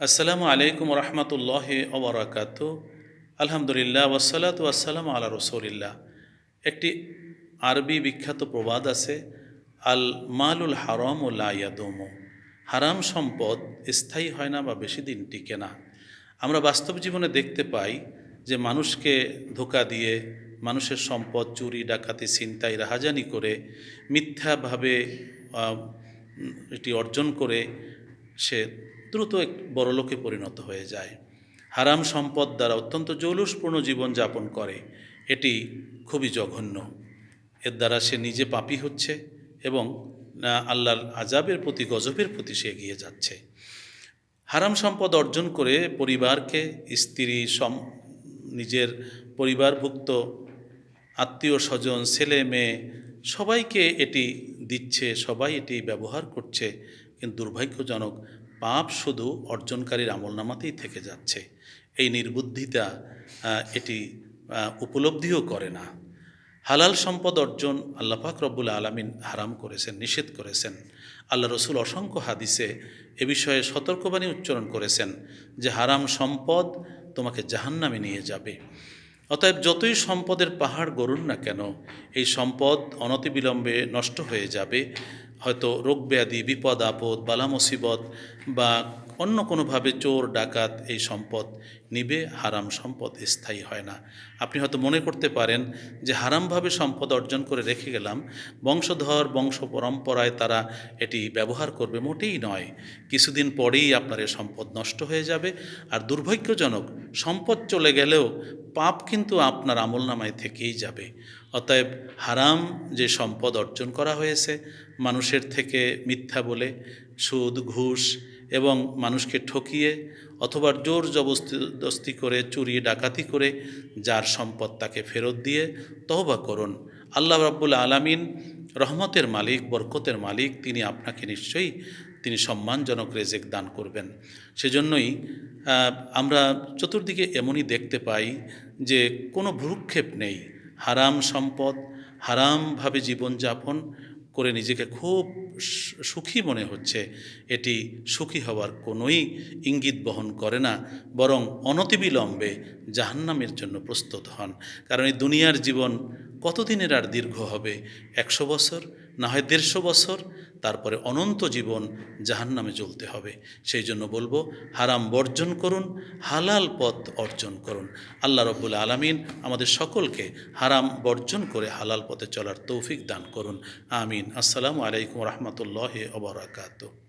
আসসালামু আলাইকুম রহমতুল্লাহ ওবরাকাত আলহামদুলিল্লাহ ওসালাত ওয়াসালাম আলা রসৌলিল্লাহ। একটি আরবি বিখ্যাত প্রবাদ আছে, আল মালুল হারাম ও লাইয়াদম হারাম সম্পদ স্থায়ী হয় না বা বেশি দিন টিকে না। আমরা বাস্তব জীবনে দেখতে পাই যে মানুষকে ধোকা দিয়ে, মানুষের সম্পদ চুরি, ডাকাতি, ছিনতাই, রাহাজানি করে, মিথ্যাভাবে এটি অর্জন করে সে দ্রুত এক বড়লোকে পরিণত হয়ে যায়। হারাম সম্পদ দ্বারা অত্যন্ত জৌলুসপূর্ণ জীবন যাপন করে। এটি খুবই জঘন্য। এর দ্বারা সে নিজে পাপি হচ্ছে এবং আল্লাহর আজাবের প্রতি, গজবের প্রতি সে এগিয়ে যাচ্ছে। হারাম সম্পদ অর্জন করে পরিবারকে স্ত্রী, সম, নিজের পরিবারভুক্ত, আত্মীয় স্বজন, ছেলে, মেয়ে, সবাইকে এটি দিচ্ছে, সবাই এটি ব্যবহার করছে। কিন্তু দুর্ভাগ্যজনক পাপ শুধু অর্জনকারীর আমলনামাতেই থেকে যাচ্ছে। এই নির্বুদ্ধিতা এটি উপলব্ধিও করে না। হালাল সম্পদ অর্জন আল্লাহ পাক রব্বুল আলমিন হারাম করেছেন, নিষেধ করেছেন। আল্লাহ রসুল অসংখ্য হাদিসে এ বিষয়ে সতর্কবাণী উচ্চারণ করেছেন যে হারাম সম্পদ তোমাকে জাহান্নামে নিয়ে যাবে। অতএব যতই সম্পদের পাহাড় গড়ুন না কেন, এই সম্পদ অনতিবিলম্বে নষ্ট হয়ে যাবে। হয়তো রোগ ব্যাধি, বিপদ আপদ, বালা মুসিবত বা অন্য কোনোভাবে চোর, ডাকাত এই সম্পদ নিবে। হারাম সম্পদ স্থায়ী হয় না। আপনি হয়তো মনে করতে পারেন যে হারামভাবে সম্পদ অর্জন করে রেখে গেলাম। বংশধর, বংশ পরম্পরায় তারা এটি ব্যবহার করবে মোটেই নয়। কিছুদিন পরেই আপনার এ সম্পদ নষ্ট হয়ে যাবে। আর দুর্ভাগ্যজনক সম্পদ চলে গেলেও পাপ কিন্তু আপনার আমলনামায় থেকেই যাবে। অতএব হারাম যে সম্পদ অর্জন করা হয়েছে, মানুষের থেকে মিথ্যা বলে, সুদ, ঘুষ এবং মানুষকে ঠকিয়ে অথবা জোর জবরদস্তি করে, চুরি, ডাকাতি করে যার সম্পদ তাকে ফেরত দিয়ে তহবা করুন। আল্লাহ রাব্বুল আলামিন রহমতের মালিক, বরকতের মালিক, তিনি আপনাকে নিশ্চয়ই তিনি সম্মানজনক রেজেক দান করবেন। সেজন্যই আমরা চতুর্দিকে এমনই দেখতে পাই যে কোনো ভ্রুক্ষেপ নেই। হারাম সম্পদ, হারামভাবে জীবনযাপন করে নিজেকে খুব সুখী মনে হচ্ছে। এটি সুখী হওয়ার কোনোই ইঙ্গিত বহন করে না, বরং অনতিবিলম্বে জাহান্নামের জন্য প্রস্তুত হন। কারণ এই দুনিয়ার জীবন কতদিনের আর দীর্ঘ হবে? একশো বছর? না হয় দেড়শো বছর? তারপরে অনন্ত জীবন জাহান্নামে জ্বলতে হবে। সেই জন্য বলব, হারাম বর্জন করুন, হালাল পথ অর্জন করুন। আল্লাহ রব্বুল আলমিন আমাদের সকলকে হারাম বর্জন করে হালাল পথে চলার তৌফিক দান করুন। আমিন। আসসালামু আলাইকুম রহমতুল্লাহ অবরাকাত